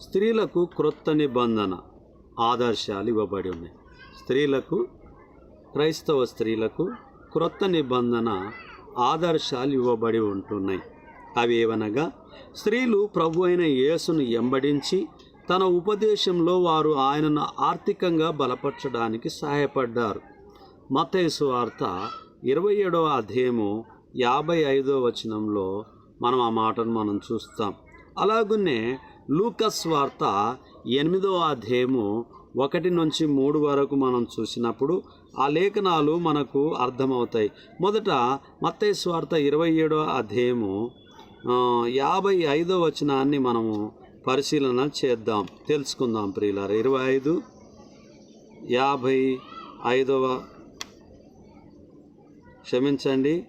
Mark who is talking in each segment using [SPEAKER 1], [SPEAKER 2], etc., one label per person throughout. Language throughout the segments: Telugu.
[SPEAKER 1] స్త్రీలకు క్రొత్త నిబంధన ఆదర్శాలు ఇవ్వబడి ఉన్నాయి. స్త్రీలకు క్రైస్తవ స్త్రీలకు క్రొత్త నిబంధన ఆదర్శాలు ఇవ్వబడి ఉంటున్నాయి. అవి ఏవనగా స్త్రీలు ప్రభు అయిన యేసును ఎంబడించి తన ఉపదేశంలో వారు ఆయనను ఆర్థికంగా బలపరచడానికి సహాయపడ్డారు. మతేసు వార్త ఇరవై ఏడవ అధ్యాయము యాభై ఐదో వచనంలో మనం ఆ మాటను మనం చూస్తాం. అలాగునే లూకస్ వార్త ఎనిమిదవ అధ్యాయము ఒకటి నుంచి మూడు వరకు మనం చూసినప్పుడు ఆ లేఖనాలు మనకు అర్థమవుతాయి. మొదట మత్తైస్ స్వార్త ఇరవై ఏడవ అధ్యాయము యాభై ఐదో వచనాన్ని మనము పరిశీలన చేద్దాం. తెలుసుకుందాం ప్రియులార. ఇరవై ఐదు యాభై ఐదవ క్షమించండి.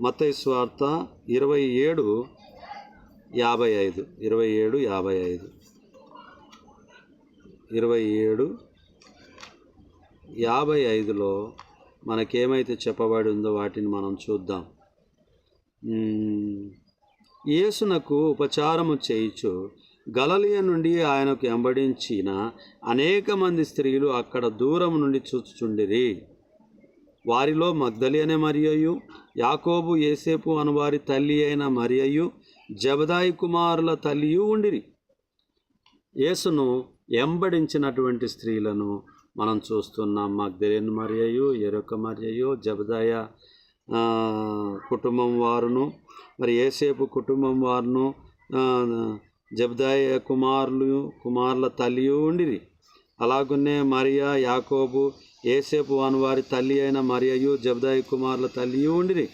[SPEAKER 1] మత్తయి స్వార్త ఇరవై ఏడు యాభై ఐదు. ఇరవై ఏడు యాభై ఐదు. ఇరవై ఏడు. యాభై ఐదులో మనకేమైతే చెప్పబడి ఉందో వాటిని మనం చూద్దాం. యేసునకు ఉపచారము చేయిచు గలలియ నుండి ఆయనకు ఎంబడించిన అనేక మంది స్త్రీలు అక్కడ దూరం నుండి చూచుచుండిరి. వారిలో మగ్ధలి అనే మరియయు యాకోబు ఏసేపు అనువారి తల్లి అయిన మరియయు జబదాయి కుమారుల తల్లియు ఉండిరి. యేసును ఎంబడించినటువంటి స్త్రీలను మనం చూస్తున్నాం. మగ్ధలేని మరియయు ఎరొక మరియయు జబదాయ కుటుంబం వారును మరి ఏసేపు కుటుంబం వారును జబదాయ కుమారులు కుమారుల తల్లియు ఉండిరి. అలాగునే మరియా యాకోబు ఏసేపు వాని వారి తల్లి అయిన మరియయు జబదాయి కుమారుల తల్లియు ఉండిరి.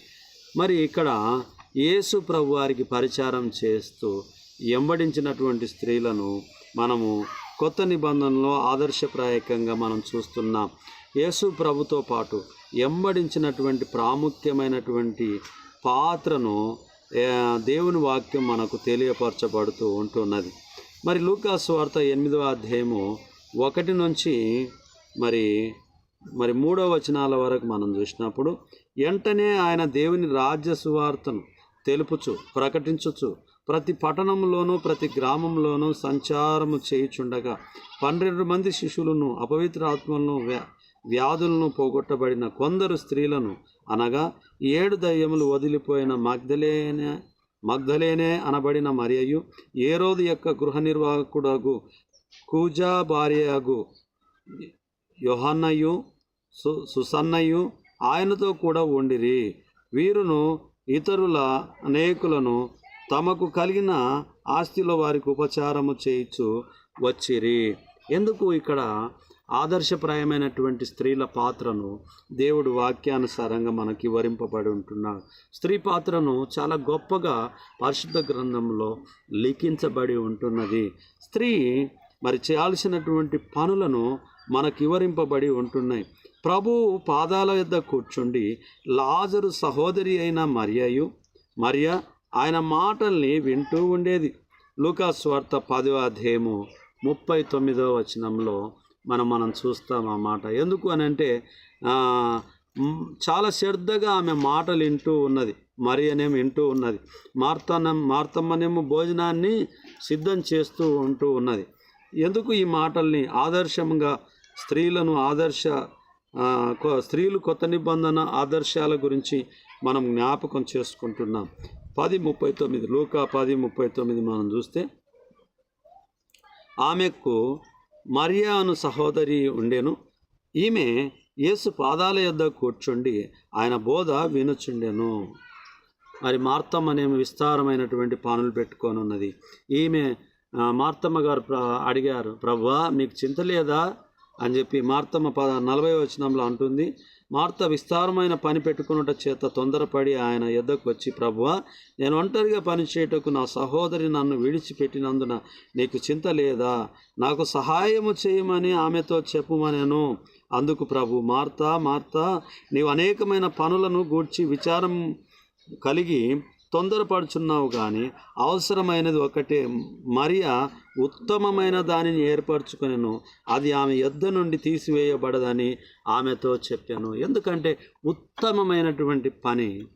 [SPEAKER 1] మరి ఇక్కడ యేసు ప్రభు వారికి పరిచారం చేస్తూ ఎంబడించినటువంటి స్త్రీలను మనము కొత్త నిబంధనలో ఆదర్శప్రాయకంగా మనం చూస్తున్నాం. యేసు ప్రభుతో పాటు ఎంబడించినటువంటి ప్రాముఖ్యమైనటువంటి పాత్రను దేవుని వాక్యం మనకు తెలియపరచబడుతూ ఉంటున్నది. మరి లూకాస్ వార్త ఎనిమిదవ అధ్యాయము ఒకటి నుంచి మరి మరి మూడవ వచనాల వరకు మనం చూసినప్పుడు వెంటనే ఆయన దేవుని రాజ్య సువార్తను తెలుపుచు ప్రకటించుచు ప్రతి పట్టణంలోనూ ప్రతి గ్రామంలోనూ సంచారము చేయుచుండగా పన్నెండు మంది శిష్యులను అపవిత్ర ఆత్మలను వ్యా వ్యాధులను పోగొట్టబడిన కొందరు స్త్రీలను అనగా ఏడు దయ్యములు వదిలిపోయిన మగ్ధలేనే మగ్ధలేనే అనబడిన మరియు ఏ రోజు యొక్క గృహ నిర్వాహకుడగు కూజా భార్యగు యోహన్నయు సు సుసన్నయు ఆయనతో కూడా ఉండిరి. వీరును ఇతరుల అనేకులను తమకు కలిగిన ఆస్తిలో వారికి ఉపచారము చేయించు వచ్చిరి. ఎందుకు ఇక్కడ ఆదర్శప్రాయమైనటువంటి స్త్రీల పాత్రను దేవుడు వాక్యానుసారంగా మనకి వివరింపబడి ఉంటున్నాడు. స్త్రీ పాత్రను చాలా గొప్పగా పరిశుద్ధ గ్రంథంలో లిఖించబడి ఉంటున్నది. స్త్రీ మరి చేయాల్సినటువంటి పనులను మనకు వివరింపబడి ఉంటున్నాయి. ప్రభు పాదాల యొద్ద కూర్చుండి లాజరు సహోదరి అయిన మరియయు మరియ ఆయన మాటల్ని వింటూ ఉండేది. లూకాస్ వార్త పదో అధ్యాయము ముప్పై తొమ్మిదో వచనంలో మనం మనం చూస్తాం ఆ మాట. ఎందుకు అని అంటే చాలా శ్రద్ధగా ఆమె మాటలు వింటూ ఉన్నది. మరి అనేమి వింటూ ఉన్నది. మార్తన మార్తమ్మనేమో భోజనాన్ని సిద్ధం చేస్తూ ఉంటూ ఉన్నది. ఎందుకు ఈ మాటల్ని ఆదర్శంగా స్త్రీలను ఆదర్శ స్త్రీలు కొత్త నిబంధన ఆదర్శాల గురించి మనం జ్ఞాపకం చేసుకుంటున్నాం. పది ముప్పై తొమ్మిది లూకా పది ముప్పై తొమ్మిది మనం చూస్తే ఆమెకు మరియా అను సహోదరి ఉండెను. ఈమె యేసు పాదాల యొద్ద కూర్చుండి ఆయన బోధ వినుచుండెను. మరి మార్తమ్మ అనేమి విస్తారమైనటువంటి పనులు పెట్టుకొని ఉన్నది ఈమె మార్తమ్మ గారు అడిగారు ప్రభా మీకు చింత లేదా? అని చెప్పి మార్తమ్మ పద నలభై వచనంలో అంటుంది. మార్త విస్తారమైన పని పెట్టుకున్నట చేత తొందరపడి ఆయన ఎద్దకు వచ్చి ప్రభువా నేను ఒంటరిగా పని చేయుటకు నా సహోదరి నన్ను విడిచిపెట్టినందున నీకు చింత లేదా? నాకు సహాయము చేయమని ఆమెతో చెప్పుమనేను. అందుకు ప్రభు మార్తా మార్తా నీవు అనేకమైన పనులను గూర్చి విచారం కలిగి తొందరపడుచున్నావు కానీ అవసరమైనది ఒకటే. మరియా ఉత్తమమైన దానిని ఏర్పరచుకునేను. అది ఆమె యొద్ద నుండి తీసివేయబడదని ఆమెతో చెప్పాను. ఎందుకంటే ఉత్తమమైనటువంటి పని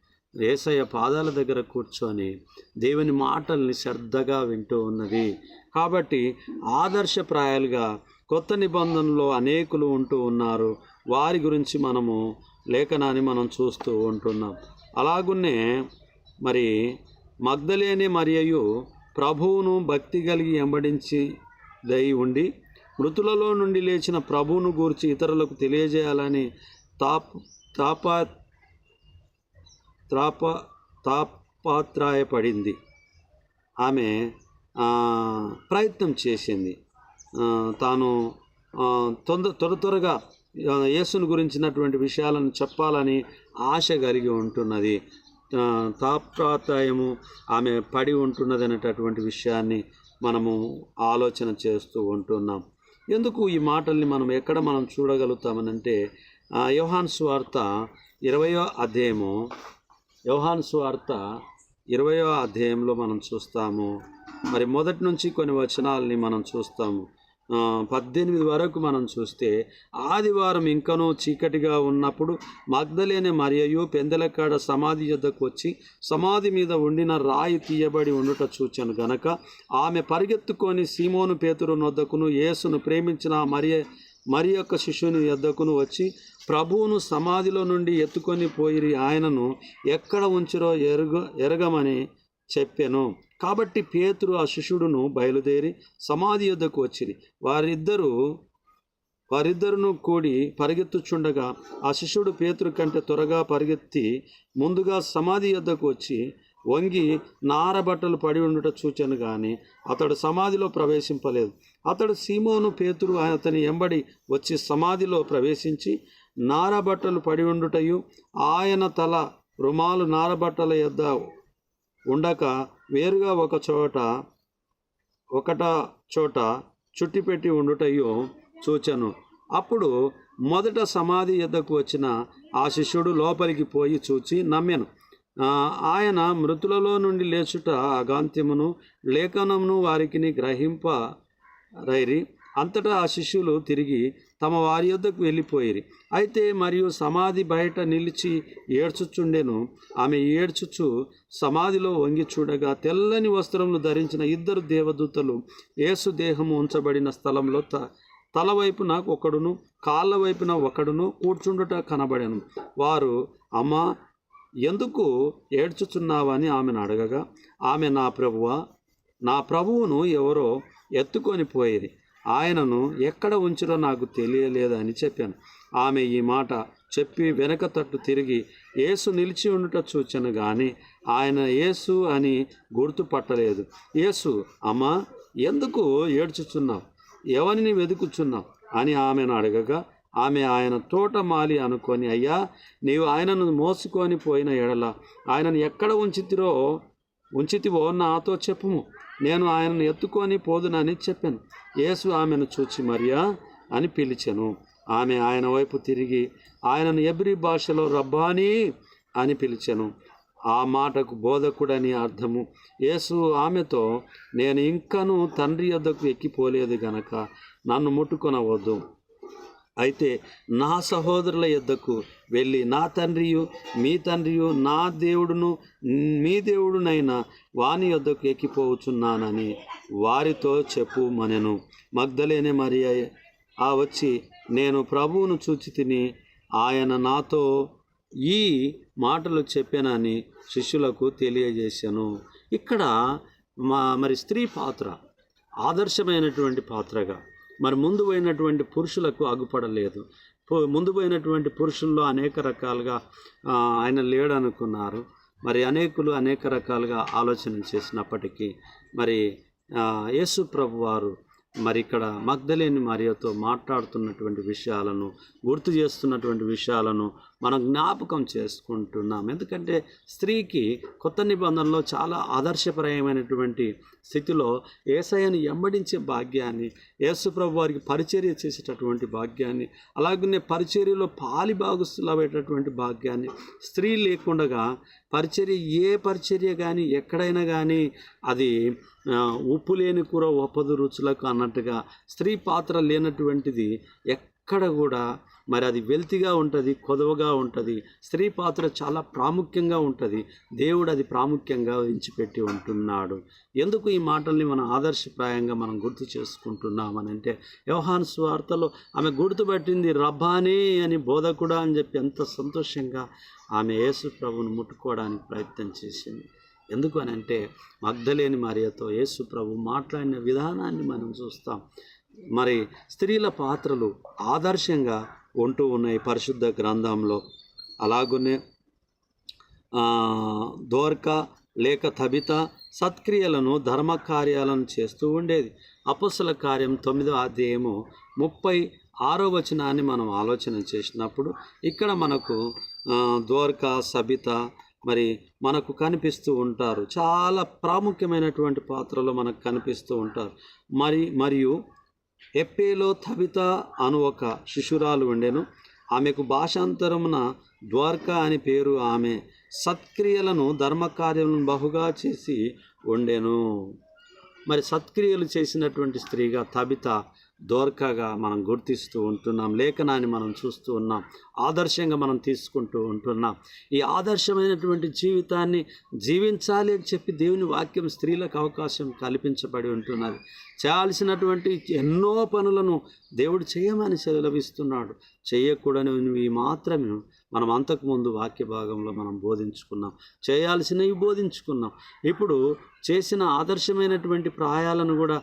[SPEAKER 1] ఏసయ్య పాదాల దగ్గర కూర్చొని దేవుని మాటల్ని శ్రద్ధగా వింటూ ఉన్నది. కాబట్టి ఆదర్శప్రాయాలుగా కొత్త నిబంధనలో అనేకులు ఉంటూ ఉన్నారు. వారి గురించి మనము లేఖనాన్ని మనం చూస్తూ ఉంటున్నాం. అలాగున్నే మరి మగ్ధలేని మరియు ప్రభువును భక్తి కలిగి ఎంబడించి దయి ఉండి మృతులలో నుండి లేచిన ప్రభువును గూర్చి ఇతరులకు తెలియజేయాలని తాప్ తాపా త్రాప తాపాత్రాయపడింది. ఆమె ప్రయత్నం చేసింది. తాను తొందర త్వర త్వరగా యేసును గురించినటువంటి విషయాలను చెప్పాలని ఆశ కలిగి ఉంటున్నది. తాప్రాతాయము ఆమె పడి ఉంటున్నది అనేటటువంటి విషయాన్ని మనము ఆలోచన చేస్తూ ఉంటున్నాం. ఎందుకు ఈ మాటల్ని మనం ఎక్కడ మనం చూడగలుగుతామనంటే యోహాన్ స్వార్త ఇరవయో అధ్యాయము యోహాన్ స్వార్త ఇరవయో అధ్యాయంలో మనం చూస్తాము. మరి మొదటి నుంచి కొన్ని వచనాలని మనం చూస్తాము. పద్దెనిమిది వరకు మనం చూస్తే ఆదివారం ఇంకనూ చీకటిగా ఉన్నప్పుడు మగ్ధలేని మరియు పెందలకాడ సమాధి యొద్దకు వచ్చి సమాధి మీద ఉండిన రాయి తీయబడి ఉండుట చూచాను గనక ఆమె పరిగెత్తుకొని సీమోను పేతురు నొద్దకును యేసును ప్రేమించిన మరియ మరి యొక్క శిష్యుని యొద్దకును వచ్చి ప్రభువును సమాధిలో నుండి ఎత్తుకొని పోయి ఆయనను ఎక్కడ ఉంచిరో ఎరుగ ఎరగమని చెప్పాను. కాబట్టి పేతురు ఆ శిష్యుడును బయలుదేరి సమాధి యొద్దకు వచ్చిరి. వారిద్దరూ వారిద్దరును కూడి పరిగెత్తుచుండగా ఆ శిష్యుడు పేతురు కంటే త్వరగా పరిగెత్తి ముందుగా సమాధి యొద్దకు వచ్చి వంగి నార బట్టలు పడి ఉండుట చూచాను కానీ అతడు సమాధిలో ప్రవేశింపలేదు. అతడు సీమోను పేతురు అతని ఎంబడి వచ్చి సమాధిలో ప్రవేశించి నార బట్టలు పడి ఉండుటయు ఆయన తల రుమాలు నారబట్టల యొద్ద ఉండక వేరుగా ఒక చోట ఒకట చోట చుట్టిపెట్టి ఉండుటయో చూచాను. అప్పుడు మొదట సమాధి ఎద్దకు వచ్చిన ఆ శిష్యుడు లోపలికి పోయి చూచి నమ్మాను. ఆయన మృతులలో నుండి లేచుట అగాంత్యమును లేఖనమును వారికి గ్రహింప రైరి. అంతటా ఆ శిష్యులు తిరిగి తమ వారి యొద్దకు వెళ్ళిపోయిరి. అయితే మరియు సమాధి బయట నిలిచి ఏడ్చుచుండెను. ఆమె ఏడ్చుచు సమాధిలో వంగి చూడగా తెల్లని వస్త్రములు ధరించిన ఇద్దరు దేవదూతలు యేసు దేహము ఉంచబడిన స్థలంలో త తల వైపున ఒకడును కాళ్ళ వైపున ఒకడును కూర్చుండుట కనబడెను. వారు అమ్మ ఎందుకు ఏడ్చుచున్నావని ఆమెను అడగగా ఆమె నా ప్రభువ నా ప్రభువును ఎవరో ఎత్తుకొని పోయేది. ఆయనను ఎక్కడ ఉంచిరో నాకు తెలియలేదని చెప్పాను. ఆమె ఈ మాట చెప్పి వెనక తట్టు తిరిగి యేసు నిలిచి ఉండుట చూచాను కానీ ఆయన యేసు అని గుర్తుపట్టలేదు. యేసు అమ్మా ఎందుకు ఏడ్చుచున్నావు? ఎవరిని వెతుకుచున్నావు అని ఆమెను అడగగా ఆమె ఆయన తోటమాలి అనుకొని అయ్యా నీవు ఆయనను మోసుకొని పోయిన ఎడల ఆయనను ఎక్కడ ఉంచితిరో ఉంచితివో నాతో చెప్పుము. నేను ఆయనను ఎత్తుకొని పోదునని చెప్పాను. యేసు ఆమెను చూచి మరియా అని పిలిచాను. ఆమె ఆయన వైపు తిరిగి ఆయనను ఎబ్రి భాషలో రబ్బానీ అని పిలిచాను. ఆ మాటకు బోధకుడని అర్థము యేసు ఆమెతో నేను ఇంకనూ తండ్రి యొద్దకు ఎక్కిపోలేదు గనక నన్ను ముట్టుకొనవద్దు. అయితే నా సహోదరుల యొద్దకు వెళ్ళి నా తండ్రియు మీ తండ్రియు నా దేవుడును మీ దేవుడునైన వాని యొద్దకు ఎక్కిపోవచ్చున్నానని వారితో చెప్పు మనెను మగ్ధలేనే మరి ఆ వచ్చి నేను ప్రభువును చూచి తిని ఆయన నాతో ఈ మాటలు చెప్పానని శిష్యులకు తెలియజేశాను. ఇక్కడ మా మరి స్త్రీ పాత్ర ఆదర్శమైనటువంటి పాత్రగా మరి ముందు పోయినటువంటి పురుషులకు అగుపడలేదు. ముందు పోయినటువంటి పురుషుల్లో అనేక రకాలుగా ఆయన లేడనుకున్నారు. మరి అనేకులు అనేక రకాలుగా ఆలోచన చేసినప్పటికీ మరి యేసు ప్రభు వారు మరి ఇక్కడ మగ్ధలేని మరియతో మాట్లాడుతున్నటువంటి విషయాలను గుర్తు చేస్తున్నటువంటి విషయాలను మనం జ్ఞాపకం చేసుకుంటున్నాం. ఎందుకంటే స్త్రీకి కొత్త నిబంధనలో చాలా ఆదర్శపరమైనటువంటి స్థితిలో ఏసయ్యను ఎంబడించే భాగ్యాన్ని యేసుప్రభు వారికి పరిచర్య చేసేటటువంటి భాగ్యాన్ని అలాగనే పరిచర్యలో పాలి భాగస్తులయ్యేటటువంటి భాగ్యాన్ని స్త్రీ లేకుండగా పరిచర్య ఏ పరిచర్య కానీ ఎక్కడైనా కానీ అది ఉప్పు లేని కూర ఒప్పదు రుచులకు అన్నట్టుగా స్త్రీ పాత్ర లేనటువంటిది ఎక్కడ కూడా మరి అది వెల్తిగా ఉంటుంది కొదవగా ఉంటుంది. స్త్రీ పాత్ర చాలా ప్రాముఖ్యంగా ఉంటుంది. దేవుడు అది ప్రాముఖ్యంగా ఎంచిపెట్టి ఉంటున్నాడు. ఎందుకు ఈ మాటల్ని మనం ఆదర్శప్రాయంగా మనం గుర్తు చేసుకుంటున్నామనంటే వ్యవహాన్ స్వార్తలో ఆమె గుర్తుపట్టింది రబ్బానీ అని బోధకుడా అని చెప్పి ఎంత సంతోషంగా ఆమె యేసు ప్రభును ముట్టుకోవడానికి ప్రయత్నం చేసింది. ఎందుకు అని అంటే మగ్ధలేని మరియతో యేసు ప్రభు మాట్లాడిన విధానాన్ని మనం చూస్తాం. మరి స్త్రీల పాత్రలు ఆదర్శంగా ఉంటూ ఉన్నాయి పరిశుద్ధ గ్రంథంలో. అలాగునే దోర్క లేక తబిత సత్క్రియలను ధర్మ కార్యాలను చేస్తూ ఉండేది. అపస్సుల కార్యం తొమ్మిదో అధ్యాయము ముప్పై ఆరో వచనాన్ని మనం ఆలోచన చేసినప్పుడు ఇక్కడ మనకు దోర్క సబిత మరి మనకు కనిపిస్తూ ఉంటారు. చాలా ప్రాముఖ్యమైనటువంటి పాత్రలో మనకు కనిపిస్తూ ఉంటారు. మరి మరియు ఎప్పేలో తబిత అను ఒక శిశురాలు ఉండెను. ఆమెకు భాషాంతరమున ద్వారకా అని పేరు ఆమె సత్క్రియలను ధర్మకార్యములను బహుగా చేసి ఉండెను. మరి సత్క్రియలు చేసినటువంటి స్త్రీగా తబిత దోర్కగా మనం గుర్తిస్తూ ఉంటున్నాం లేఖనాన్ని మనం చూస్తూ ఉన్నాం ఆదర్శంగా మనం తీసుకుంటూ ఉంటున్నాం. ఈ ఆదర్శమైనటువంటి జీవితాన్ని జీవించాలి అని చెప్పి దేవుని వాక్యం స్త్రీలకు అవకాశం కల్పించబడి ఉంటున్నది. చేయాల్సినటువంటి ఎన్నో పనులను దేవుడు చేయమని సెలవిస్తున్నాడు. చేయకూడనివి మాత్రమే మనం అంతకుముందు వాక్య భాగంలో మనం బోధించుకున్నాం. చేయాల్సినవి బోధించుకున్నాం. ఇప్పుడు చేసిన ఆదర్శమైనటువంటి ప్రాయాలను కూడా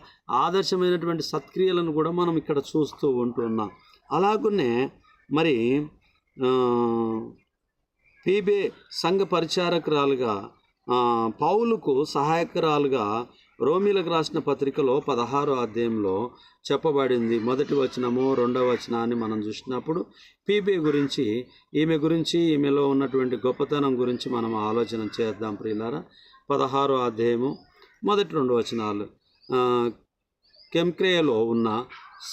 [SPEAKER 1] ఆదర్శమైనటువంటి సత్క్రియలను కూడా మనం ఇక్కడ చూస్తూ ఉంటున్నాం అలాగనే మరి పీబే సంఘ పరిచారకురాలుగా పౌలుకు సహాయకురాలుగా రోమిలకు రాసిన పత్రికలో పదహారో అధ్యాయంలో చెప్పబడింది. మొదటి వచనము రెండవ వచనాన్ని మనం చూసినప్పుడు పీబే గురించి ఈమె గురించి ఈమెలో ఉన్నటువంటి గొప్పతనం గురించి మనం ఆలోచన చేద్దాం ప్రియులారా. పదహారో అధ్యాయము మొదటి రెండు వచనాలు. కెంక్రేయలో ఉన్న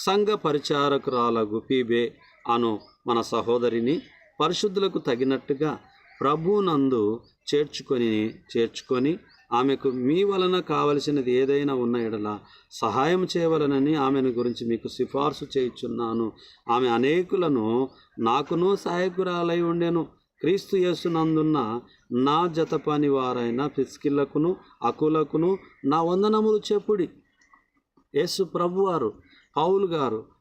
[SPEAKER 1] సంఘ పరిచారకురాలగు పీబే అను మన సహోదరిని పరిశుద్ధులకు తగినట్టుగా ప్రభునందు చేర్చుకొని చేర్చుకొని ఆమెకు మీ వలన కావలసినది ఏదైనా ఉన్న ఎడల సహాయం చేయవలనని ఆమెను గురించి మీకు సిఫార్సు చేయుచున్నాను. ఆమె అనేకులను నాకును సహాయకురాలై ఉండెను. క్రీస్తు యేసునందున్న నా జత పని వారైన పిస్కిళ్ళకును అకులకును నా వందనములు చెప్పుడి. యేసు ప్రభువారు పౌలు గారు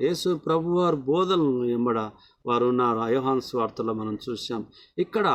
[SPEAKER 1] యేసు ప్రభు ప్రభువారు బోధనలు ఎంబడ వారు ఉన్నారు. అయోహాన్స్ వార్తలో మనం చూసాం ఇక్కడ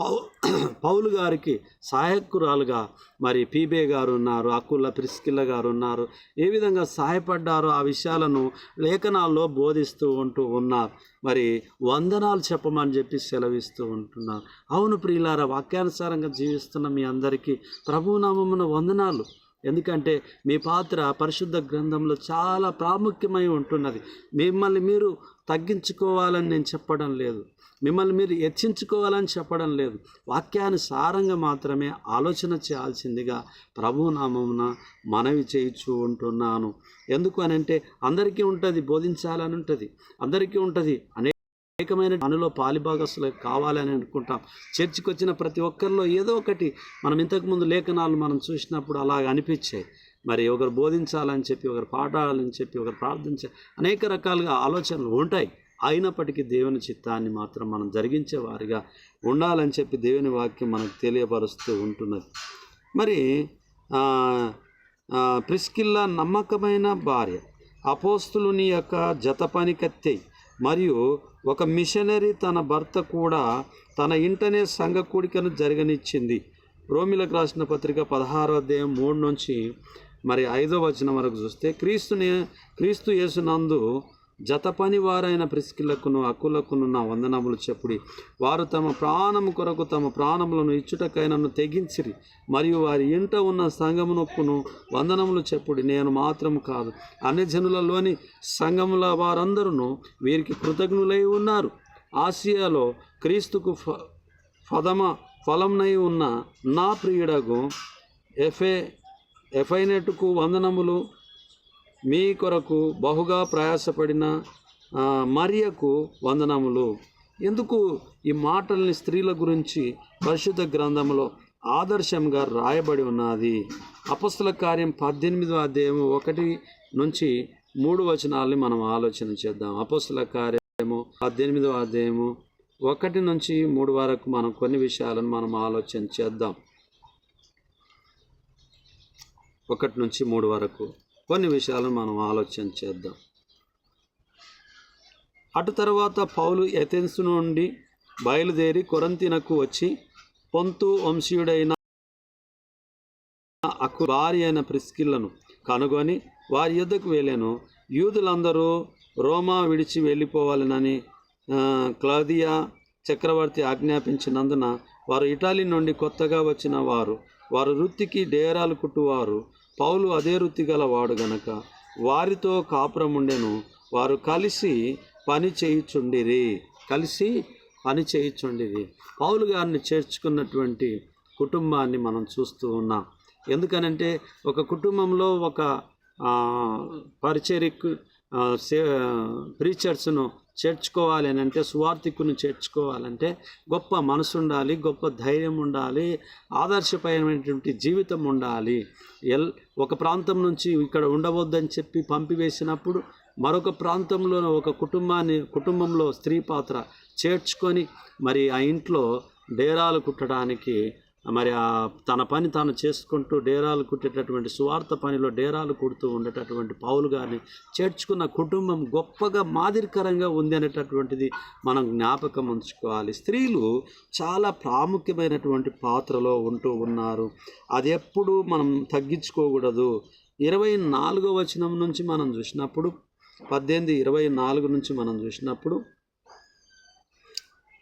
[SPEAKER 1] పౌ పౌలు గారికి సహాయకురాలుగా మరి పీబే గారు ఉన్నారు అక్కుల ప్రిస్కిల్ల గారు ఉన్నారు. ఏ విధంగా సహాయపడ్డారో ఆ విషయాలను లేఖనాల్లో బోధిస్తూ ఉంటూ ఉన్నారు. మరి వందనాలు చెప్పమని చెప్పి సెలవిస్తూ ఉంటున్నారు. అవును ప్రియులారా వాక్యానుసారంగా జీవిస్తున్న మీ అందరికీ ప్రభునామమున వందనాలు. ఎందుకంటే మీ పాత్ర పరిశుద్ధ గ్రంథంలో చాలా ప్రాముఖ్యమై ఉంటున్నది. మిమ్మల్ని మీరు తగ్గించుకోవాలని నేను చెప్పడం లేదు. మిమ్మల్ని మీరు హెచ్చించుకోవాలని చెప్పడం లేదు. వాక్యానుసారంగా మాత్రమే ఆలోచన చేయాల్సిందిగా ప్రభునామమున మనవి చేయించు ఉంటున్నాను. ఎందుకు అని అంటే అందరికీ ఉంటుంది బోధించాలని ఉంటుంది అందరికీ ఉంటుంది అనే అనేకమైన పనిలో పాలిభాగస్తులు కావాలని అనుకుంటాం. చర్చికి వచ్చిన ప్రతి ఒక్కరిలో ఏదో ఒకటి. మనం ఇంతకుముందు లేఖనాలు మనం చూసినప్పుడు అలాగ అనిపించాయి. మరి ఒకరు బోధించాలని చెప్పి ఒకరు పాడాలని చెప్పి ఒకరు ప్రార్థించ అనేక రకాలుగా ఆలోచనలు ఉంటాయి. అయినప్పటికీ దేవుని చిత్తాన్ని మాత్రం మనం జరిగించే వారిగా ఉండాలని చెప్పి దేవుని వాక్యం మనకు తెలియపరుస్తూ ఉంటున్నది. మరి ప్రిస్కిల్లా నమ్మకమైన భార్య అపోస్తులుని యొక్క జత పని మరియు ఒక మిషనరీ తన భర్త కూడా తన ఇంటనే సంఘ కూడికను జరగనిచ్చింది. రోమిలకు రాసిన పత్రిక పదహారో అధ్యాయం మూడు నుంచి మరి ఐదో వచనం వరకు చూస్తే క్రీస్తుని క్రీస్తు యేసునందు జత పని వారైన ప్రిస్కిలకును అకులకును నా వందనములు చెప్పుడి. వారు తమ ప్రాణము కొరకు తమ ప్రాణములను ఇచ్చుటకైనను తెగించిరి. మరియు వారి ఇంట ఉన్న సంఘమునొప్పును వందనములు చెప్పుడి. నేను మాత్రం కాదు అన్ని జనులలోని సంఘముల వారందరూ వీరికి కృతజ్ఞులై ఉన్నారు. ఆసియాలో క్రీస్తుకు ఫ ఫదమ ఫలంనై ఉన్న నా ప్రియుడగు ఎఫే ఎఫైనెట్కు వందనములు మీ కొరకు బహుగా ప్రయాసపడిన మరియకు వందనములు. ఎందుకు ఈ మాటల్ని స్త్రీల గురించి పరిశుద్ధ గ్రంథంలో ఆదర్శంగా రాయబడి ఉన్నది? అపస్తుల కార్యం పద్దెనిమిదో అధ్యాయం ఒకటి నుంచి మూడు వచనాలని మనం ఆలోచన చేద్దాం. అపస్తుల కార్యము పద్దెనిమిదో అధ్యాయము ఒకటి నుంచి మూడు వరకు మనం కొన్ని విషయాలను మనం ఆలోచన చేద్దాం. ఒకటి నుంచి మూడు వరకు. కొన్ని విషయాలను మనం ఆలోచన చేద్దాం. అటు తర్వాత పౌలు ఎథెన్స్ నుండి బయలుదేరి కొరంతినకు వచ్చి పొంతు వంశీయుడైన అక్కు భార్య అయిన ప్రిస్కిళ్ళను కనుగొని వారి యుద్ధకు వెళ్ళాను. యూదులందరూ రోమా విడిచి వెళ్ళిపోవాలనని క్లాదియా చక్రవర్తి ఆజ్ఞాపించినందున వారు ఇటాలీ నుండి కొత్తగా వచ్చిన వారు. వారు వృత్తికి డేరాలు కుట్టువారు. పౌలు అదే వృత్తి గల వాడు గనక వారితో కాపురముండెను వారు కలిసి పని చేయుచుండిరి. కలిసి పని చేయుచుండిరి. పౌలు గారిని చేర్చుకున్నటువంటి కుటుంబాన్ని మనం చూస్తూ ఉన్నాం. ఎందుకనంటే ఒక కుటుంబంలో ఒక పరిచరిక్ సే ప్రీచర్స్ను చేర్చుకోవాలి అని అంటే సువార్థికుని చేర్చుకోవాలంటే గొప్ప మనసు ఉండాలి గొప్ప ధైర్యం ఉండాలి ఆదర్శపరమైనటువంటి జీవితం ఉండాలి ఎల్ ఒక ప్రాంతం నుంచి ఇక్కడ ఉండవద్దని చెప్పి పంపివేసినప్పుడు మరొక ప్రాంతంలో ఒక కుటుంబాన్ని కుటుంబంలో స్త్రీ పాత్ర చేర్చుకొని మరి ఆ ఇంట్లో డేరాలు కుట్టడానికి మరి ఆ తన పని తాను చేసుకుంటూ డేరాలు కుట్టేటటువంటి సువార్త పనిలో డేరాలు కుడుతూ ఉండేటటువంటి పౌలు గారిని చేర్చుకున్న కుటుంబం గొప్పగా మాదిరికరంగా ఉంది అనేటటువంటిది మనం జ్ఞాపకం ఉంచుకోవాలి. స్త్రీలు చాలా ప్రాముఖ్యమైనటువంటి పాత్రలో ఉంటూ ఉన్నారు. అది ఎప్పుడు మనం తగ్గించుకోకూడదు. ఇరవై నాలుగో వచనం నుంచి మనం చూసినప్పుడు పద్దెనిమిది ఇరవై నాలుగు నుంచి మనం చూసినప్పుడు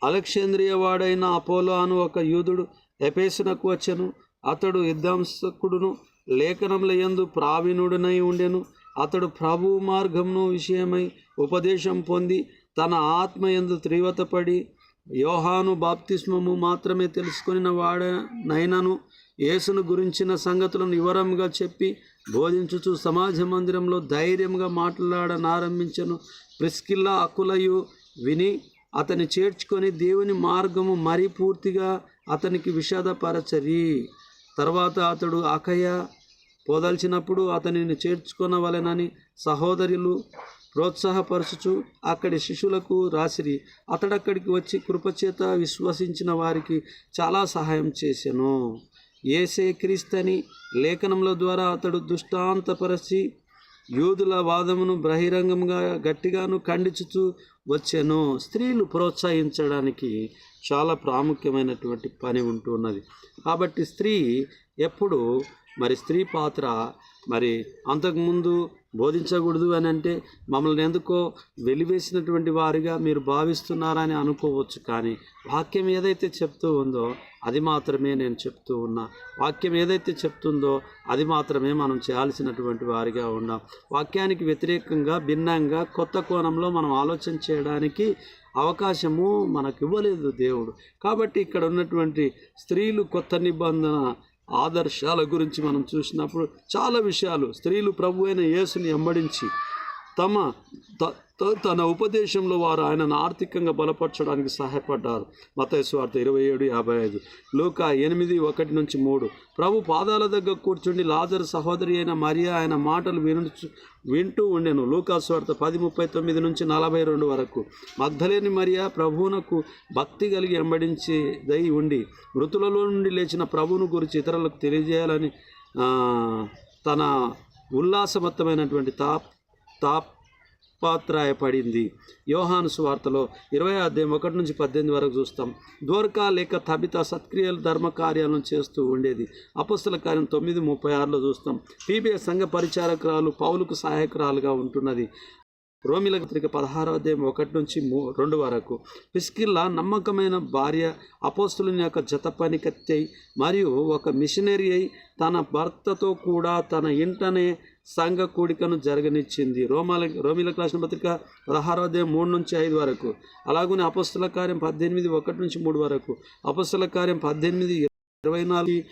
[SPEAKER 1] అలెక్షంద్రియ వాడైన అపోలో అను ఒక యూదుడు ఎపేసునకు వచ్చెను. అతడు యుద్ధాంసకుడును లేఖనముల యందు ప్రావీణుడనై ఉండెను. అతడు ప్రభు మార్గమును విషయమై ఉపదేశం పొంది తన ఆత్మ ఎందు తీవ్రతపడి యోహాను బాప్తిస్మము మాత్రమే తెలుసుకొనిన వాడనైనను. యేసును గురించిన సంగతులను వివరంగా చెప్పి బోధించుచు సమాజ మందిరంలో ధైర్యంగా మాట్లాడనారంభించను. ప్రిస్కిల్లా అకులయు విని అతని చేర్చుకొని దేవుని మార్గము మరీ పూర్తిగా అతనికి విషాదపరచరి. తర్వాత అతడు అకయ పోదల్చినప్పుడు అతనిని చేర్చుకొనవలెనని సహోదరులు ప్రోత్సాహపరచుచు అక్కడి శిష్యులకు రాసిరి. అతడక్కడికి వచ్చి కృపచేత విశ్వసించిన వారికి చాలా సహాయం చేశాను ఏసే క్రీస్తని లేఖనముల ద్వారా అతడు దుష్టాంతపరచి యూదుల వాదమును బహిరంగంగా గట్టిగాను ఖండించుతూ వచ్చాను. స్త్రీలు ప్రోత్సహించడానికి చాలా ప్రాముఖ్యమైనటువంటి పని ఉంటున్నది కాబట్టి స్త్రీ ఎప్పుడు మరి స్త్రీ పాత్ర మరి అంతకుముందు బోధించకూడదు అని అంటే మమ్మల్ని ఎందుకో వెలివేసినటువంటి వారిగా మీరు భావిస్తున్నారని అనుకోవచ్చు కానీ వాక్యం ఏదైతే చెప్తూ ఉందో అది మాత్రమే నేను చెప్తూ ఉన్నా. వాక్యం ఏదైతే చెప్తుందో అది మాత్రమే మనం చేయాల్సినటువంటి వారిగా ఉన్నాం. వాక్యానికి వ్యతిరేకంగా భిన్నంగా కొత్త కోణంలో మనం ఆలోచన చేయడానికి అవకాశము మనకు ఇవ్వలేదు దేవుడు. కాబట్టి ఇక్కడ ఉన్నటువంటి స్త్రీలు కొత్త నిబంధన ఆదర్శాల గురించి మనం చూసినప్పుడు చాలా విషయాలు. స్త్రీలు ప్రభు అయిన యేసుని వెంబడించి తమ తన ఉపదేశంలో వారు ఆయనను ఆర్థికంగా బలపరచడానికి సహాయపడ్డారు. మతయ స్వార్థ ఇరవై ఏడు యాభై ఐదు. లోక ఎనిమిది ఒకటి నుంచి మూడు. ప్రభు పాదాల దగ్గర కూర్చుండి లాజర్ సహోదరి అయిన మరియా ఆయన మాటలు వినుచు వింటూ ఉండెను. లూకాస్వార్త పది ముప్పై తొమ్మిది నుంచి నలభై రెండు వరకు. మగ్ధలేని మరియా ప్రభువునకు భక్తి కలిగి వెంబడించేదై ఉండి మృతులలో నుండి లేచిన ప్రభువును గురించి ఇతరులకు తెలియజేయాలని తన తన ఉల్లాసమత్తమైనటువంటి తాప్ పాత్రాయపడింది. యోహాను సువార్తలో ఇరవై అధ్యాయం ఒకటి నుంచి పద్దెనిమిది వరకు చూస్తాం. దోర్కా లేక తబిత సత్క్రియలు ధర్మ కార్యాలను చేస్తూ ఉండేది. అపస్తుల కార్యం తొమ్మిది ముప్పై ఆరులో చూస్తాం. పీబీఏ సంఘ పరిచారకురాలు పౌలకు సహాయకురాలుగా ఉంటున్నది. రోమిల పత్రిక పదహారో అధ్యాయం ఒకటి నుంచి మూ రెండు వరకు. పిస్కిల్లా నమ్మకమైన భార్య అపోస్తులని యొక్క జత పనికత్తై మరియు ఒక మిషనరీ అయి తన భర్తతో కూడా తన ఇంటనే సంఘ కూడికను జరగనిచ్చింది. రోమాల రోమిల రాసిన పత్రిక పదహారో అధ్యాయం మూడు నుంచి ఐదు వరకు. అలాగనే అపస్తుల కార్యం పద్దెనిమిది ఒకటి నుంచి మూడు వరకు. అపస్తుల కార్యం పద్దెనిమిది ఇరవై నాలుగు